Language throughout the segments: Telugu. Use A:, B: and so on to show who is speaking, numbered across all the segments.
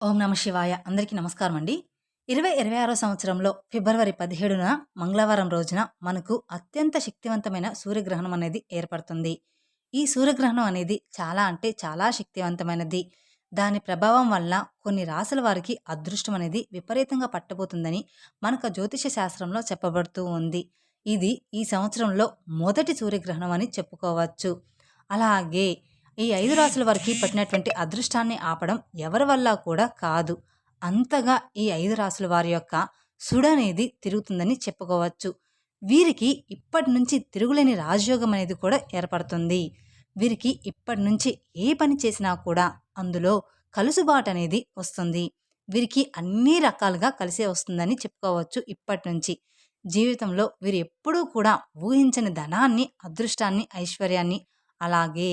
A: ఓం నమ శివాయ. అందరికీ నమస్కారం అండి. ఇరవై ఇరవై ఆరో సంవత్సరంలో ఫిబ్రవరి పదిహేడున మంగళవారం రోజున మనకు అత్యంత శక్తివంతమైన సూర్యగ్రహణం అనేది ఏర్పడుతుంది. ఈ సూర్యగ్రహణం అనేది చాలా అంటే చాలా శక్తివంతమైనది. దాని ప్రభావం వల్ల కొన్ని రాసుల వారికి అదృష్టం అనేది విపరీతంగా పట్టబోతుందని మనకు జ్యోతిష శాస్త్రంలో చెప్పబడుతూ ఉంది. ఇది ఈ సంవత్సరంలో మొదటి సూర్యగ్రహణం అని చెప్పుకోవచ్చు. అలాగే ఈ ఐదు రాసుల వారికి పట్టినటువంటి అదృష్టాన్ని ఆపడం ఎవరి వల్ల కూడా కాదు. అంతగా ఈ ఐదు రాసుల వారి యొక్క సుడనేది తిరుగుతుందని చెప్పుకోవచ్చు. వీరికి ఇప్పటి నుంచి తిరుగులేని రాజయోగం అనేది కూడా ఏర్పడుతుంది. వీరికి ఇప్పటి నుంచి ఏ పని చేసినా కూడా అందులో కలుసుబాటు అనేది వస్తుంది. వీరికి అన్ని రకాలుగా కలిసే వస్తుందని చెప్పుకోవచ్చు ఇప్పటి నుంచి జీవితంలో వీరు ఎప్పుడూ కూడా ఊహించని ధనాన్ని అదృష్టాన్ని ఐశ్వర్యాన్ని అలాగే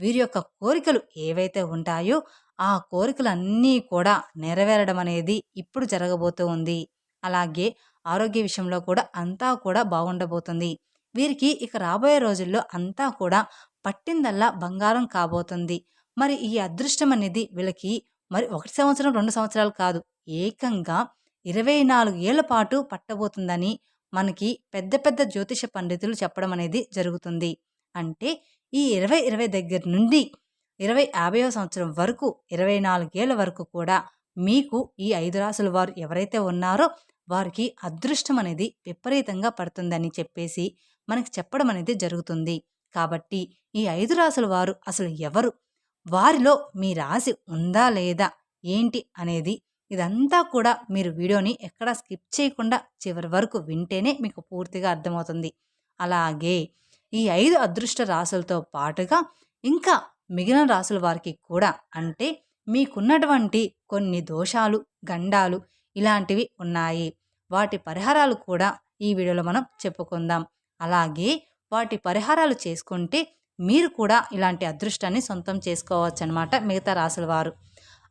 A: వీరి యొక్క కోరికలు ఏవైతే ఉంటాయో ఆ కోరికలన్నీ కూడా నెరవేరడం అనేది ఇప్పుడు జరగబోతూ ఉంది. అలాగే ఆరోగ్య విషయంలో కూడా అంతా కూడా బాగుండబోతుంది. వీరికి ఇక రాబోయే రోజుల్లో అంతా కూడా పట్టిందల్లా బంగారం కాబోతుంది. మరి ఈ అదృష్టం అనేది వీళ్ళకి మరి ఒకటి సంవత్సరం రెండు సంవత్సరాలు కాదు ఏకంగా ఇరవై నాలుగు ఏళ్ళ పాటు పట్టబోతుందని మనకి పెద్ద పెద్ద జ్యోతిష పండితులు చెప్పడం అనేది జరుగుతుంది. అంటే ఈ ఇరవై ఇరవై దగ్గర నుండి ఇరవై యాభైవ సంవత్సరం వరకు ఇరవై నాలుగేళ్ళ వరకు కూడా మీకు ఈ ఐదు రాసుల వారు ఎవరైతే ఉన్నారో వారికి అదృష్టం అనేది విపరీతంగా పడుతుందని చెప్పేసి మనకి చెప్పడం అనేది జరుగుతుంది. కాబట్టి ఈ ఐదు రాసుల వారు అసలు ఎవరు? వారిలో మీ రాశి ఉందా లేదా? ఏంటి అనేది ఇదంతా కూడా మీరు వీడియోని ఎక్కడా స్కిప్ చేయకుండా చివరి వరకు వింటేనే మీకు పూర్తిగా అర్థమవుతుంది. అలాగే ఈ ఐదు అదృష్ట రాసులతో పాటుగా ఇంకా మిగిలిన రాసుల వారికి కూడా అంటే మీకున్నటువంటి కొన్ని దోషాలు గండాలు ఇలాంటివి ఉన్నాయి. వాటి పరిహారాలు కూడా ఈ వీడియోలో మనం చెప్పుకుందాం. అలాగే వాటి పరిహారాలు చేసుకుంటే మీరు కూడా ఇలాంటి అదృష్టాన్ని సొంతం చేసుకోవచ్చు అనమాట మిగతా రాసుల వారు.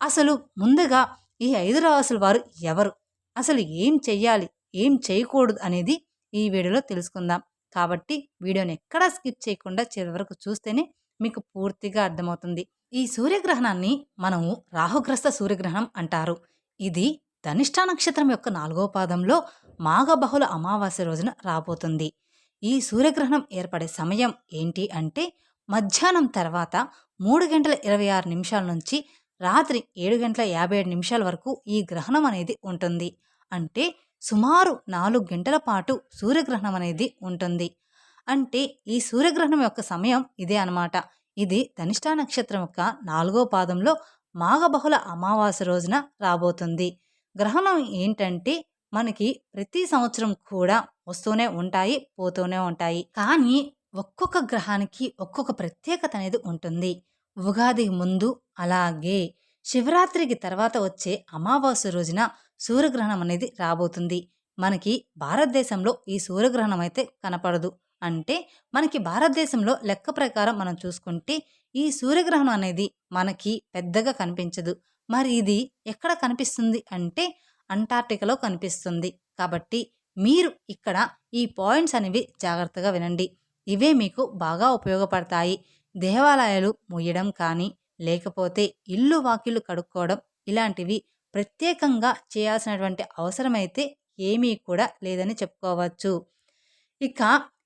A: అసలు ముందుగా ఈ ఐదు రాసుల వారు ఎవరు? అసలు ఏం చెయ్యాలి? ఏం చేయకూడదు అనేది ఈ వీడియోలో తెలుసుకుందాం. కాబట్టి వీడియోని ఎక్కడా స్కిప్ చేయకుండా చివరి వరకు చూస్తేనే మీకు పూర్తిగా అర్థమవుతుంది. ఈ సూర్యగ్రహణాన్ని మనము రాహుగ్రస్త సూర్యగ్రహణం అంటారు. ఇది ధనిష్ట నక్షత్రం యొక్క నాలుగో పాదంలో మాఘబహుళ అమావాస్య రోజున రాబోతుంది. ఈ సూర్యగ్రహణం ఏర్పడే సమయం ఏంటి అంటే మధ్యాహ్నం తర్వాత మూడు గంటల ఇరవై ఆరు నిమిషాల నుంచి రాత్రి ఏడు గంటల యాభై ఏడు నిమిషాల వరకు ఈ గ్రహణం అనేది ఉంటుంది. అంటే సుమారు నాలుగు గంటల పాటు సూర్యగ్రహణం అనేది ఉంటుంది. అంటే ఈ సూర్యగ్రహణం యొక్క సమయం ఇదే అనమాట ఇది ధనిష్టా నక్షత్రం యొక్క నాలుగో పాదంలో మాఘబహుళ అమావాస్య రోజున రాబోతుంది. గ్రహణం ఏంటంటే మనకి ప్రతి సంవత్సరం కూడా వస్తూనే ఉంటాయి పోతూనే ఉంటాయి. కానీ ఒక్కొక్క గ్రహానికి ఒక్కొక్క ప్రత్యేకత అనేది ఉంటుంది. ఉగాది ముందు అలాగే శివరాత్రికి తర్వాత వచ్చే అమావాస్య రోజున సూర్యగ్రహణం అనేది రాబోతుంది. మనకి భారతదేశంలో ఈ సూర్యగ్రహణం అయితే కనపడదు. అంటే మనకి భారతదేశంలో లెక్క ప్రకారం మనం చూసుకుంటే ఈ సూర్యగ్రహణం అనేది మనకి పెద్దగా కనిపించదు. మరి ఇది ఎక్కడ కనిపిస్తుంది అంటే అంటార్టికాలో కనిపిస్తుంది. కాబట్టి మీరు ఇక్కడ ఈ పాయింట్స్ అనేవి జాగ్రత్తగా వినండి. ఇవే మీకు బాగా ఉపయోగపడతాయి. దేవాలయాలు ముయ్యడం కానీ లేకపోతే ఇల్లు వాకిళ్ళు కడుక్కోవడం ఇలాంటివి ప్రత్యేకంగా చేయాల్సినటువంటి అవసరమైతే ఏమీ కూడా లేదని చెప్పుకోవచ్చు. ఇక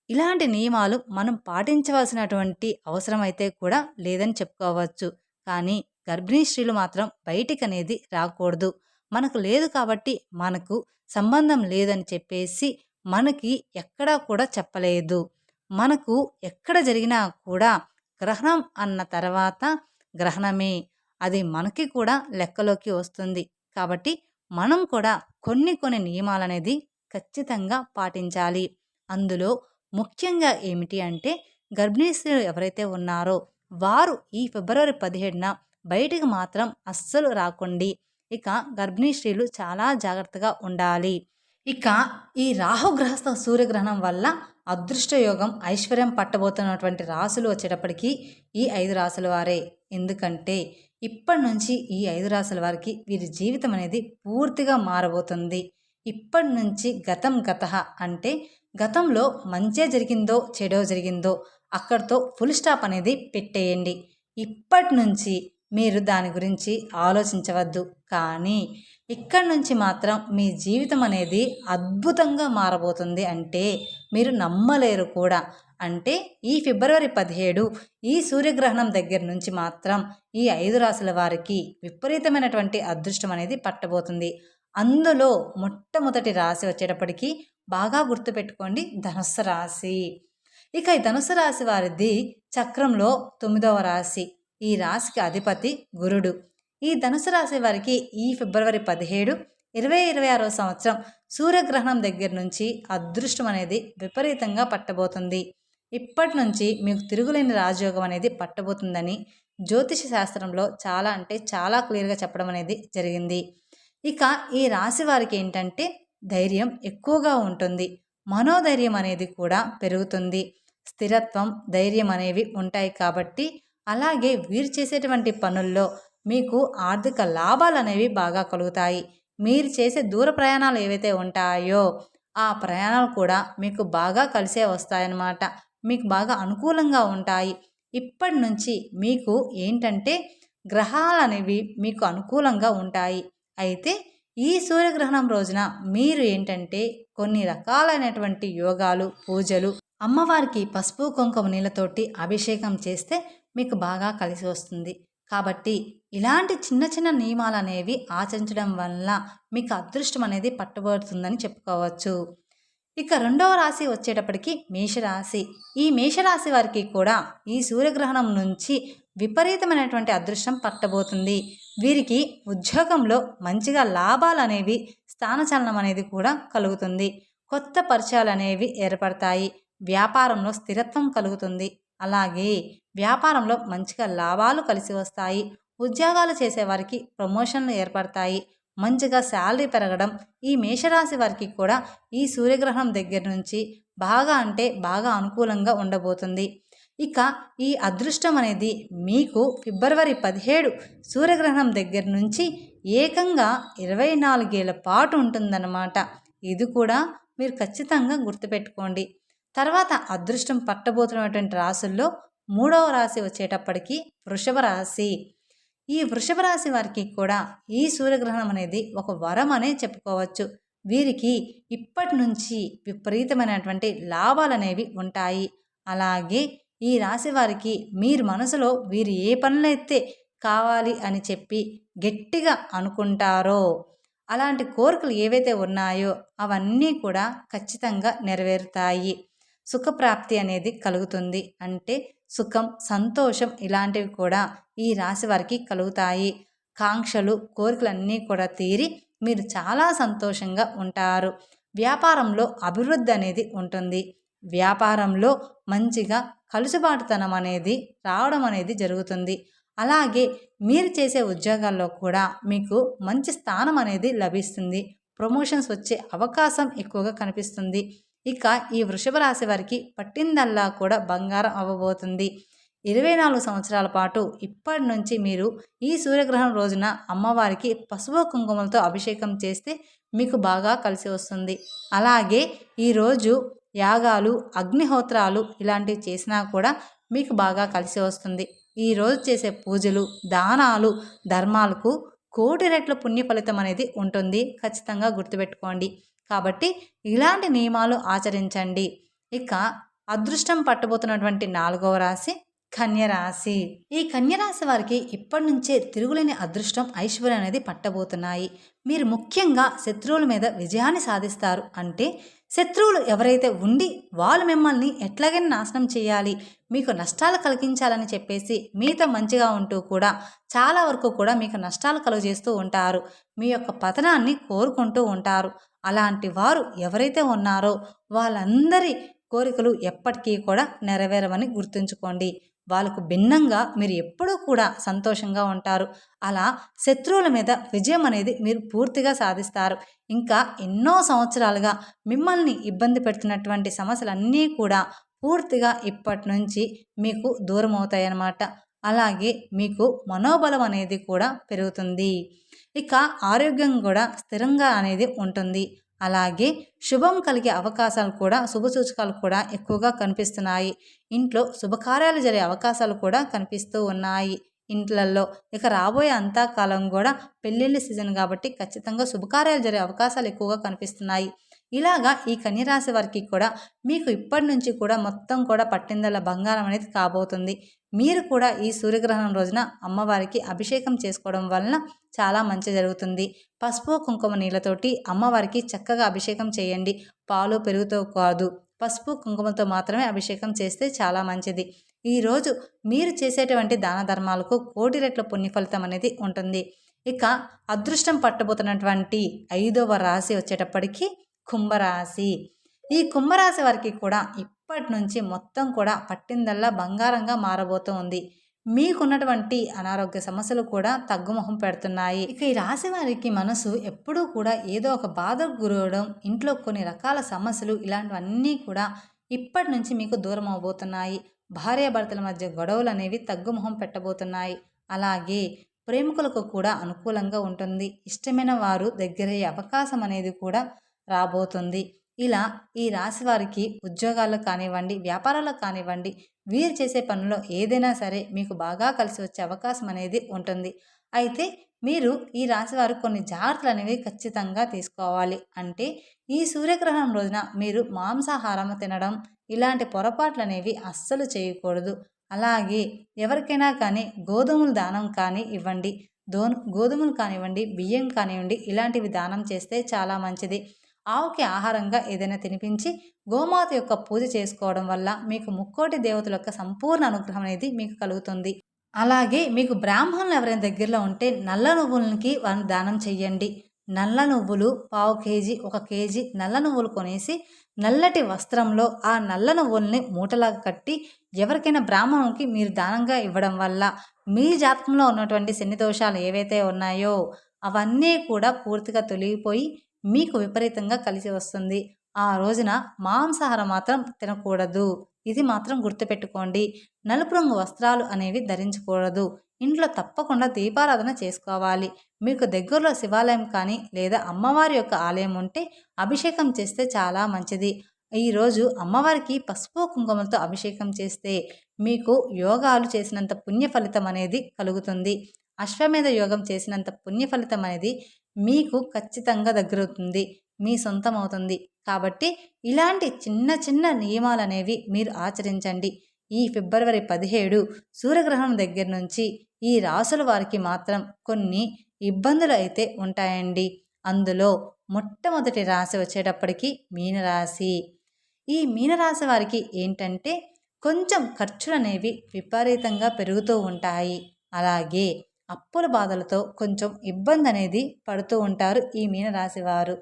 A: ఇలాంటి నియమాలు మనం పాటించవలసినటువంటి అవసరం అయితే కూడా లేదని చెప్పుకోవచ్చు. కానీ గర్భిణీ స్త్రీలు మాత్రం బయటికి అనేది రాకూడదు. మనకు లేదు కాబట్టి మనకు సంబంధం లేదని చెప్పేసి మనకి ఎక్కడా కూడా చెప్పలేదు. మనకు ఎక్కడ జరిగినా కూడా గ్రహణం అన్న తర్వాత గ్రహణమే. అది మనకి కూడా లెక్కలోకి వస్తుంది. కాబట్టి మనం కూడా కొన్ని కొన్ని నియమాలనేది ఖచ్చితంగా పాటించాలి. అందులో ముఖ్యంగా ఏమిటి అంటే గర్భిణీ స్త్రీలు ఎవరైతే ఉన్నారో వారు ఈ ఫిబ్రవరి పదిహేడున బయటికి మాత్రం అస్సలు రాకండి. ఇక గర్భిణీ స్త్రీలు చాలా జాగ్రత్తగా ఉండాలి. ఇక ఈ రాహుగ్రహస్థ సూర్యగ్రహణం వల్ల అదృష్టయోగం ఐశ్వర్యం పట్టబోతున్నటువంటి రాసులు వచ్చేటప్పటికీ ఈ ఐదు రాసుల వారే. ఎందుకంటే ఇప్పటి నుంచి ఈ ఐదు రాసుల వారికి వీరి జీవితం అనేది పూర్తిగా మారబోతుంది. ఇప్పటి నుంచి గతం గత అంటే గతంలో మంచే జరిగిందో చెడో జరిగిందో అక్కడితో ఫుల్ స్టాప్ అనేది పెట్టేయండి. ఇప్పటి నుంచి మీరు దాని గురించి ఆలోచించవద్దు. కానీ ఇక్కడ నుంచి మాత్రం మీ జీవితం అనేది అద్భుతంగా మారబోతుంది అంటే మీరు నమ్మలేరు కూడా. అంటే ఈ ఫిబ్రవరి పదిహేడు ఈ సూర్యగ్రహణం దగ్గర నుంచి మాత్రం ఈ ఐదు రాశుల వారికి విపరీతమైనటువంటి అదృష్టం అనేది పట్టబోతుంది. అందులో మొట్టమొదటి రాశి వచ్చేటప్పటికి బాగా గుర్తుపెట్టుకోండి ధనుస్సు రాశి. ఇక ఈ ధనుసు రాశి వారిది చక్రంలో తొమ్మిదవ రాశి. ఈ రాశికి అధిపతి గురుడు. ఈ ధనుసు రాశి వారికి ఈ ఫిబ్రవరి పదిహేడు ఇరవై ఇరవై ఆరో సంవత్సరం సూర్యగ్రహణం దగ్గర నుంచి అదృష్టం అనేది విపరీతంగా పట్టబోతుంది. ఇప్పటి నుంచి మీకు తిరుగులేని రాజయోగం అనేది పట్టబోతుందని జ్యోతిష శాస్త్రంలో చాలా అంటే చాలా క్లియర్గా చెప్పడం అనేది జరిగింది. ఇక ఈ రాశి వారికి ఏంటంటే ధైర్యం ఎక్కువగా ఉంటుంది. మనోధైర్యం అనేది కూడా పెరుగుతుంది. స్థిరత్వం ధైర్యం అనేవి ఉంటాయి కాబట్టి అలాగే వీరు చేసేటువంటి పనుల్లో మీకు ఆర్థిక లాభాలు అనేవి బాగా కలుగుతాయి. మీరు చేసే దూర ప్రయాణాలు ఏవైతే ఉంటాయో ఆ ప్రయాణాలు కూడా మీకు బాగా కలిసే వస్తాయన్నమాట. మీకు బాగా అనుకూలంగా ఉంటాయి. ఇప్పటి నుంచి మీకు ఏంటంటే గ్రహాలు అనేవి మీకు అనుకూలంగా ఉంటాయి. అయితే ఈ సూర్యగ్రహణం రోజున మీరు ఏంటంటే కొన్ని రకాలైనటువంటి యోగాలు పూజలు అమ్మవారికి పసుపు కుంకుమ నీళ్ళతోటి అభిషేకం చేస్తే మీకు బాగా కలిసి వస్తుంది. కాబట్టి ఇలాంటి చిన్న చిన్న నియమాలు అనేవి ఆచరించడం వల్ల మీకు అదృష్టం అనేది పట్టుబడుతుందని చెప్పుకోవచ్చు. ఇక రెండవ రాశి వచ్చేటప్పటికి మేషరాశి. ఈ మేషరాశి వారికి కూడా ఈ సూర్యగ్రహణం నుంచి విపరీతమైనటువంటి అదృష్టం పట్టబోతుంది. వీరికి ఉద్యోగంలో మంచిగా లాభాలు అనేవి స్థానచలనం అనేది కూడా కలుగుతుంది. కొత్త పరిచయాలు అనేవి ఏర్పడతాయి. వ్యాపారంలో స్థిరత్వం కలుగుతుంది. అలాగే వ్యాపారంలో మంచిగా లాభాలు కలిసి వస్తాయి. ఉద్యోగాలు చేసేవారికి ప్రమోషన్లు ఏర్పడతాయి. మంచిగా శాలరీ పెరగడం ఈ మేషరాశి వారికి కూడా ఈ సూర్యగ్రహణం దగ్గర నుంచి బాగా అంటే బాగా అనుకూలంగా ఉండబోతుంది. ఇక ఈ అదృష్టం అనేది మీకు ఫిబ్రవరి పదిహేడు సూర్యగ్రహణం దగ్గర నుంచి ఏకంగా ఇరవై నాలుగేళ్ళ పాటు ఉంటుందన్నమాట. ఇది కూడా మీరు ఖచ్చితంగా గుర్తుపెట్టుకోండి. తర్వాత అదృష్టం పట్టబోతున్నటువంటి రాసుల్లో మూడవ రాశి వచ్చేటప్పటికి వృషభ రాశి. ఈ వృషభ రాశి వారికి కూడా ఈ సూర్యగ్రహణం అనేది ఒక వరం అనే చెప్పుకోవచ్చు. వీరికి ఇప్పటి నుంచి విపరీతమైనటువంటి లాభాలు అనేవి ఉంటాయి. అలాగే ఈ రాశి వారికి మీరు మనసులో వీరు ఏ పనులైతే కావాలి అని చెప్పి గట్టిగా అనుకుంటారో అలాంటి కోరికలు ఏవైతే ఉన్నాయో అవన్నీ కూడా ఖచ్చితంగా నెరవేరుతాయి. సుఖప్రాప్తి అనేది కలుగుతుంది. అంటే సుఖం సంతోషం ఇలాంటివి కూడా ఈ రాశి వారికి కలుగుతాయి. కాంక్షలు కోరికలన్నీ కూడా తీరి మీరు చాలా సంతోషంగా ఉంటారు. వ్యాపారంలో అభివృద్ధి అనేది ఉంటుంది. వ్యాపారంలో మంచిగా కలుసుబాటుతనం అనేది రావడం అనేది జరుగుతుంది. అలాగే మీరు చేసే ఉద్యోగాల్లో కూడా మీకు మంచి స్థానం అనేది లభిస్తుంది. ప్రమోషన్స్ వచ్చే అవకాశం ఎక్కువగా కనిపిస్తుంది. ఇక ఈ వృషభ రాశి వారికి పట్టిందల్లా కూడా బంగారం అవ్వబోతుంది. ఇరవై నాలుగు సంవత్సరాల పాటు ఇప్పటి నుంచి మీరు ఈ సూర్యగ్రహణం రోజున అమ్మవారికి పసుపు కుంకుమలతో అభిషేకం చేస్తే మీకు బాగా కలిసి వస్తుంది. అలాగే ఈరోజు యాగాలు అగ్నిహోత్రాలు ఇలాంటివి చేసినా కూడా మీకు బాగా కలిసి వస్తుంది. ఈరోజు చేసే పూజలు దానాలు ధర్మాలకు కోటి రెట్ల పుణ్య ఫలితం అనేది ఉంటుంది. ఖచ్చితంగా గుర్తుపెట్టుకోండి. కాబట్టి ఇలాంటి నియమాలు ఆచరించండి. ఇక అదృష్టం పట్టబోతున్నటువంటి నాలుగవ రాశి కన్యరాశి ఈ కన్యరాశి వారికి ఇప్పటి నుంచే తిరుగులేని అదృష్టం ఐశ్వర్యం అనేది పట్టబోతున్నాయి. మీరు ముఖ్యంగా శత్రువుల మీద విజయాన్ని సాధిస్తారు. అంటే శత్రువులు ఎవరైతే ఉండి వాళ్ళు మిమ్మల్ని ఎట్లాగైనా నాశనం చేయాలి మీకు నష్టాలు కలిగించాలని చెప్పేసి మీతో మంచిగా ఉంటూ కూడా చాలా వరకు కూడా మీకు నష్టాలు కలుగజేస్తూ ఉంటారు. మీ యొక్క పతనాన్ని కోరుకుంటూ ఉంటారు. అలాంటి వారు ఎవరైతే ఉన్నారో వాళ్ళందరి కోరికలు ఎప్పటికీ కూడా నెరవేరవని గుర్తుంచుకోండి. వాళ్ళకు భిన్నంగా మీరు ఎప్పుడూ కూడా సంతోషంగా ఉంటారు. అలా శత్రువుల మీద విజయం అనేది మీరు పూర్తిగా సాధిస్తారు. ఇంకా ఎన్నో సంవత్సరాలుగా మిమ్మల్ని ఇబ్బంది పెడుతున్నటువంటి సమస్యలన్నీ కూడా పూర్తిగా ఇప్పటి నుంచి మీకు దూరం అవుతాయన్నమాట. అలాగే మీకు మనోబలం అనేది కూడా పెరుగుతుంది. ఇక ఆరోగ్యం కూడా స్థిరంగా అనేది ఉంటుంది. అలాగే శుభం కలిగే అవకాశాలు కూడా శుభసూచకాలు కూడా ఎక్కువగా కనిపిస్తున్నాయి. ఇంట్లో శుభకార్యాలు జరిగే అవకాశాలు కూడా కనిపిస్తూ ఉన్నాయి. ఇంట్లల్లో ఇక రాబోయే అంతా కాలం కూడా పెళ్ళిళ్ళ సీజన్ కాబట్టి ఖచ్చితంగా శుభకార్యాలు జరిగే అవకాశాలు ఎక్కువగా కనిపిస్తున్నాయి. ఇలాగా ఈ కన్యరాశి వారికి కూడా మీకు ఇప్పటి నుంచి కూడా మొత్తం కూడా పట్టిందల బంగారం అనేది కాబోతుంది. మీరు కూడా ఈ సూర్యగ్రహణం రోజున అమ్మవారికి అభిషేకం చేసుకోవడం వలన చాలా మంచి జరుగుతుంది. పసుపు కుంకుమ నీళ్ళతోటి అమ్మవారికి చక్కగా అభిషేకం చేయండి. పాలు పెరుగుతో కాదు పసుపు కుంకుమతో మాత్రమే అభిషేకం చేస్తే చాలా మంచిది. ఈరోజు మీరు చేసేటువంటి దాన ధర్మాలకు కోటి రెట్ల పుణ్య ఫలితం అనేది ఉంటుంది. ఇక అదృష్టం పట్టబోతున్నటువంటి ఐదవ రాశి వచ్చేటప్పటికీ కుంభరాశి. ఈ కుంభరాశి వారికి కూడా ఇప్పటి నుంచి మొత్తం కూడా పట్టిందల్లా బంగారంగా మారబోతూ ఉంది. మీకున్నటువంటి అనారోగ్య సమస్యలు కూడా తగ్గుముఖం పెడుతున్నాయి. ఇక ఈ రాశి వారికి మనసు ఎప్పుడూ కూడా ఏదో ఒక బాధకు గురవడం ఇంట్లో కొన్ని రకాల సమస్యలు ఇలాంటివన్నీ కూడా ఇప్పటి నుంచి మీకు దూరం అవబోతున్నాయి. భార్యాభర్తల మధ్య గొడవలు అనేవి తగ్గుముఖం పెట్టబోతున్నాయి. అలాగే ప్రేమికులకు కూడా అనుకూలంగా ఉంటుంది. ఇష్టమైన వారు దగ్గరయ్యే అవకాశం అనేది కూడా రాబోతుంది. ఇలా ఈ రాశి వారికి ఉద్యోగాల్లో కానివ్వండి వ్యాపారాల్లో కానివ్వండి వీరు చేసే పనుల్లో ఏదైనా సరే మీకు బాగా కలిసి వచ్చే అవకాశం అనేది ఉంటుంది. అయితే మీరు ఈ రాశి వారు కొన్ని జాగ్రత్తలు అనేవి ఖచ్చితంగా తీసుకోవాలి. అంటే ఈ సూర్యగ్రహణం రోజున మీరు మాంసాహారం తినడం ఇలాంటి పొరపాట్లు అనేవి అస్సలు చేయకూడదు. అలాగే ఎవరికైనా కానీ గోధుమలు దానం కానీ ఇవ్వండి. దోన్ గోధుమలు కానివ్వండి బియ్యం కానివ్వండి ఇలాంటివి దానం చేస్తే చాలా మంచిది. ఆవుకి ఆహారంగా ఏదైనా తినిపించి గోమాత యొక్క పూజ చేసుకోవడం వల్ల మీకు ముక్కోటి దేవతల యొక్క సంపూర్ణ అనుగ్రహం అనేది మీకు కలుగుతుంది. అలాగే మీకు బ్రాహ్మణులు ఎవరైనా దగ్గరలో ఉంటే నల్ల నువ్వులకి వారిని దానం చెయ్యండి. నల్ల నువ్వులు పావు కేజీ ఒక కేజీ నల్ల నువ్వులు కొనేసి నల్లటి వస్త్రంలో ఆ నల్ల నువ్వుల్ని మూటలాగా కట్టి ఎవరికైనా బ్రాహ్మణునికి మీరు దానంగా ఇవ్వడం వల్ల మీ జాతకంలో ఉన్నటువంటి శని దోషాలు ఏవైతే ఉన్నాయో అవన్నీ కూడా పూర్తిగా తొలగిపోయి మీకు విపరీతంగా కలిసి వస్తుంది. ఆ రోజున మాంసాహారం మాత్రం తినకూడదు. ఇది మాత్రం గుర్తుపెట్టుకోండి. నలుపు రంగు వస్త్రాలు అనేవి ధరించకూడదు. ఇంట్లో తప్పకుండా దీపారాధన చేసుకోవాలి. మీకు దగ్గరలో శివాలయం కానీ లేదా అమ్మవారి యొక్క ఆలయం ఉంటే అభిషేకం చేస్తే చాలా మంచిది. ఈరోజు అమ్మవారికి పసుపు కుంకుమలతో అభిషేకం చేస్తే మీకు యోగాలు చేసినంత పుణ్య ఫలితం అనేది కలుగుతుంది. అశ్వమేధ యోగం చేసినంత పుణ్య ఫలితం అనేది మీకు ఖచ్చితంగా దగ్గరవుతుంది. మీ సొంతం అవుతుంది కాబట్టి ఇలాంటి చిన్న చిన్న నియమాలు అనేవి మీరు ఆచరించండి. ఈ ఫిబ్రవరి పదిహేడు సూర్యగ్రహణం దగ్గర నుంచి ఈ రాసుల వారికి మాత్రం కొన్ని ఇబ్బందులు అయితే ఉంటాయండి. అందులో మొట్టమొదటి రాశి వచ్చేటప్పటికి మీనరాశి. ఈ మీనరాశి వారికి ఏంటంటే కొంచెం ఖర్చులు అనేవి విపరీతంగా పెరుగుతూ ఉంటాయి. అలాగే అప్పుల బాధలతో కొంచెం ఇబ్బంది అనేది పడుతూ ఉంటారు ఈ మీనరాశి వారు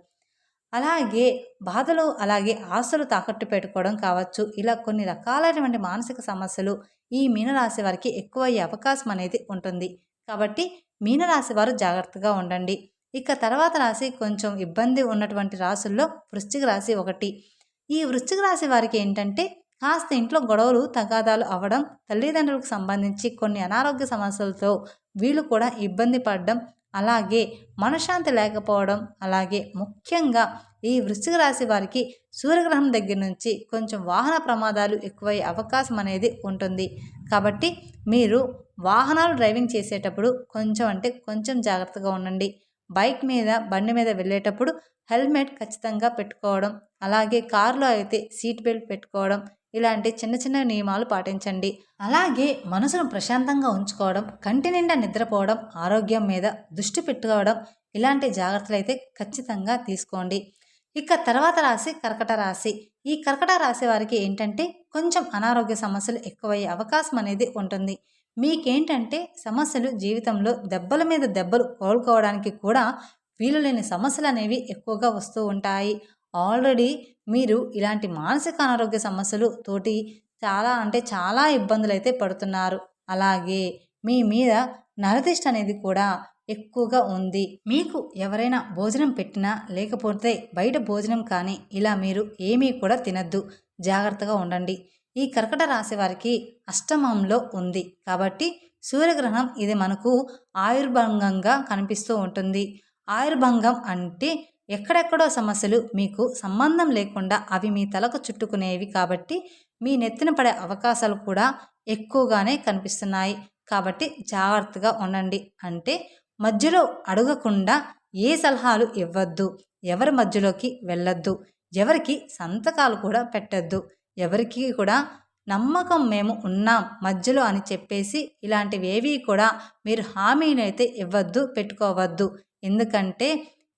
A: అలాగే బాధలు అలాగే ఆశలు తాకట్టు పెట్టుకోవడం కావచ్చు. ఇలా కొన్ని రకాలైనటువంటి మానసిక సమస్యలు ఈ మీనరాశి వారికి ఎక్కువయ్యే అవకాశం అనేది ఉంటుంది. కాబట్టి మీనరాశి వారు జాగ్రత్తగా ఉండండి. ఇక తర్వాత రాశి కొంచెం ఇబ్బంది ఉన్నటువంటి రాసుల్లో వృశ్చిక రాశి ఒకటి. ఈ వృశ్చిక రాశి వారికి ఏంటంటే కాస్త ఇంట్లో గొడవలు తగాదాలు అవ్వడం తల్లిదండ్రులకు సంబంధించి కొన్ని అనారోగ్య సమస్యలతో వీళ్ళు కూడా ఇబ్బంది పడడం అలాగే మనశ్శాంతి లేకపోవడం అలాగే ముఖ్యంగా ఈ వృశ్చిక రాశి వారికి సూర్యగ్రహం దగ్గర నుంచి కొంచెం వాహన ప్రమాదాలు ఎక్కువయ్యే అవకాశం అనేది ఉంటుంది. కాబట్టి మీరు వాహనాలు డ్రైవింగ్ చేసేటప్పుడు కొంచెం అంటే కొంచెం జాగ్రత్తగా ఉండండి. బైక్ మీద బండి మీద వెళ్ళేటప్పుడు హెల్మెట్ ఖచ్చితంగా పెట్టుకోవడం అలాగే కారులో అయితే సీట్ బెల్ట్ పెట్టుకోవడం ఇలాంటి చిన్న చిన్న నియమాలు పాటించండి. అలాగే మనసును ప్రశాంతంగా ఉంచుకోవడం కంటి నిండా నిద్రపోవడం ఆరోగ్యం మీద దృష్టి పెట్టుకోవడం ఇలాంటి జాగ్రత్తలు అయితే ఖచ్చితంగా తీసుకోండి. ఇక తర్వాత రాశి కర్కట రాశి. ఈ కర్కట రాశి వారికి ఏంటంటే కొంచెం అనారోగ్య సమస్యలు ఎక్కువయ్యే అవకాశం అనేది ఉంటుంది. మీకేంటంటే సమస్యలు జీవితంలో దెబ్బల మీద దెబ్బలు కోలుకోవడానికి కూడా వీలు లేని సమస్యలు అనేవి ఎక్కువగా వస్తూ ఉంటాయి. ఆల్రెడీ మీరు ఇలాంటి మానసిక అనారోగ్య సమస్యలు తోటి చాలా అంటే చాలా ఇబ్బందులు అయితే పడుతున్నారు. అలాగే మీ మీద నరదిష్ట అనేది కూడా ఎక్కువగా ఉంది. మీకు ఎవరైనా భోజనం పెట్టినా లేకపోతే బయట భోజనం కానీ ఇలా మీరు ఏమీ కూడా తినద్దు. జాగ్రత్తగా ఉండండి. ఈ కర్కట రాశి వారికి అష్టమంలో ఉంది. కాబట్టి సూర్యగ్రహణం ఇది మనకు ఆయుర్భంగంగా కనిపిస్తూ ఉంటుంది. ఆయుర్భంగం అంటే ఎక్కడెక్కడో సమస్యలు మీకు సంబంధం లేకుండా అవి మీ తలకు చుట్టుకునేవి కాబట్టి మీ నెత్తిన పడే అవకాశాలు కూడా ఎక్కువగానే కనిపిస్తున్నాయి. కాబట్టి జాగ్రత్తగా ఉండండి. అంటే మధ్యలో అడగకుండా ఏ సలహాలు ఇవ్వద్దు. ఎవరి మధ్యలోకి వెళ్ళొద్దు. ఎవరికి సంతకాలు కూడా పెట్టద్దు. ఎవరికి కూడా నమ్మకం మేము ఉన్నాం మధ్యలో అని చెప్పేసి ఇలాంటివి ఏవి కూడా మీరు హామీనైతే ఇవ్వద్దు పెట్టుకోవద్దు. ఎందుకంటే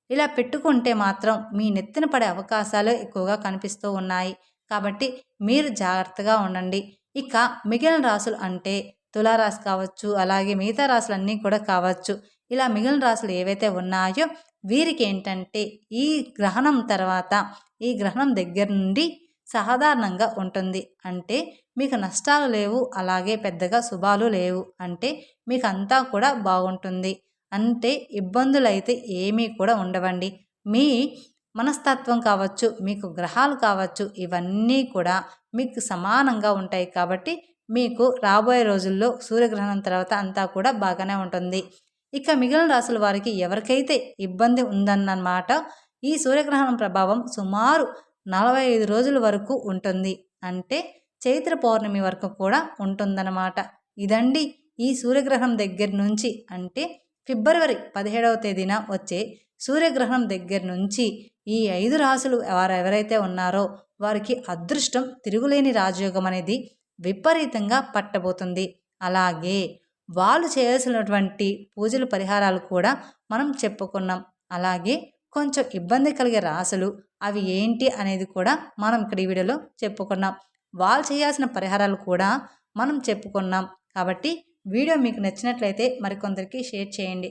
A: ఇలా పెట్టుకుంటే మాత్రం మీ నెత్తిన పడే అవకాశాలు ఎక్కువగా కనిపిస్తూ ఉన్నాయి. కాబట్టి మీరు జాగ్రత్తగా ఉండండి. ఇక మిగిలిన రాసులు అంటే తులారాశి కావచ్చు అలాగే మిగతా రాసులన్నీ కూడా కావచ్చు. ఇలా మిగిలిన రాసులు ఏవైతే ఉన్నాయో వీరికి ఏంటంటే ఈ గ్రహణం తర్వాత ఈ గ్రహణం దగ్గర నుండి సాధారణంగా ఉంటుంది. అంటే మీకు నష్టాలు లేవు అలాగే పెద్దగా శుభాలు లేవు. అంటే మీకు అంతా కూడా బాగుంటుంది. అంటే ఇబ్బందులు అయితే ఏమీ కూడా ఉండవండి. మీ మనస్తత్వం కావచ్చు మీకు గ్రహాలు కావచ్చు ఇవన్నీ కూడా మీకు సమానంగా ఉంటాయి కాబట్టి మీకు రాబోయే రోజుల్లో సూర్యగ్రహణం తర్వాత అంతా కూడా బాగానే ఉంటుంది. ఇక మిగిలిన రాసుల వారికి ఎవరికైతే ఇబ్బంది ఉందన్నమాట ఈ సూర్యగ్రహణం ప్రభావం సుమారు నలభై ఐదు రోజుల వరకు ఉంటుంది. అంటే చైత్ర పౌర్ణమి వరకు కూడా ఉంటుందన్నమాట. ఇదండి ఈ సూర్యగ్రహణం దగ్గర నుంచి అంటే ఫిబ్రవరి పదిహేడవ తేదీన వచ్చే సూర్యగ్రహణం దగ్గర నుంచి ఈ ఐదు రాసులు వారు ఉన్నారో వారికి అదృష్టం తిరుగులేని రాజయోగం అనేది విపరీతంగా పట్టబోతుంది. అలాగే వాళ్ళు చేయాల్సినటువంటి పూజల పరిహారాలు కూడా మనం చెప్పుకున్నాం. అలాగే కొంచెం ఇబ్బంది కలిగే రాసులు అవి ఏంటి అనేది కూడా మనం ఇక్కడ ఈ వీడియోలో చెప్పుకున్నాం. వాళ్ళు చేయాల్సిన పరిహారాలు కూడా మనం చెప్పుకున్నాం. కాబట్టి వీడియో మీకు నచ్చినట్లయితే మరికొందరికి షేర్ చేయండి.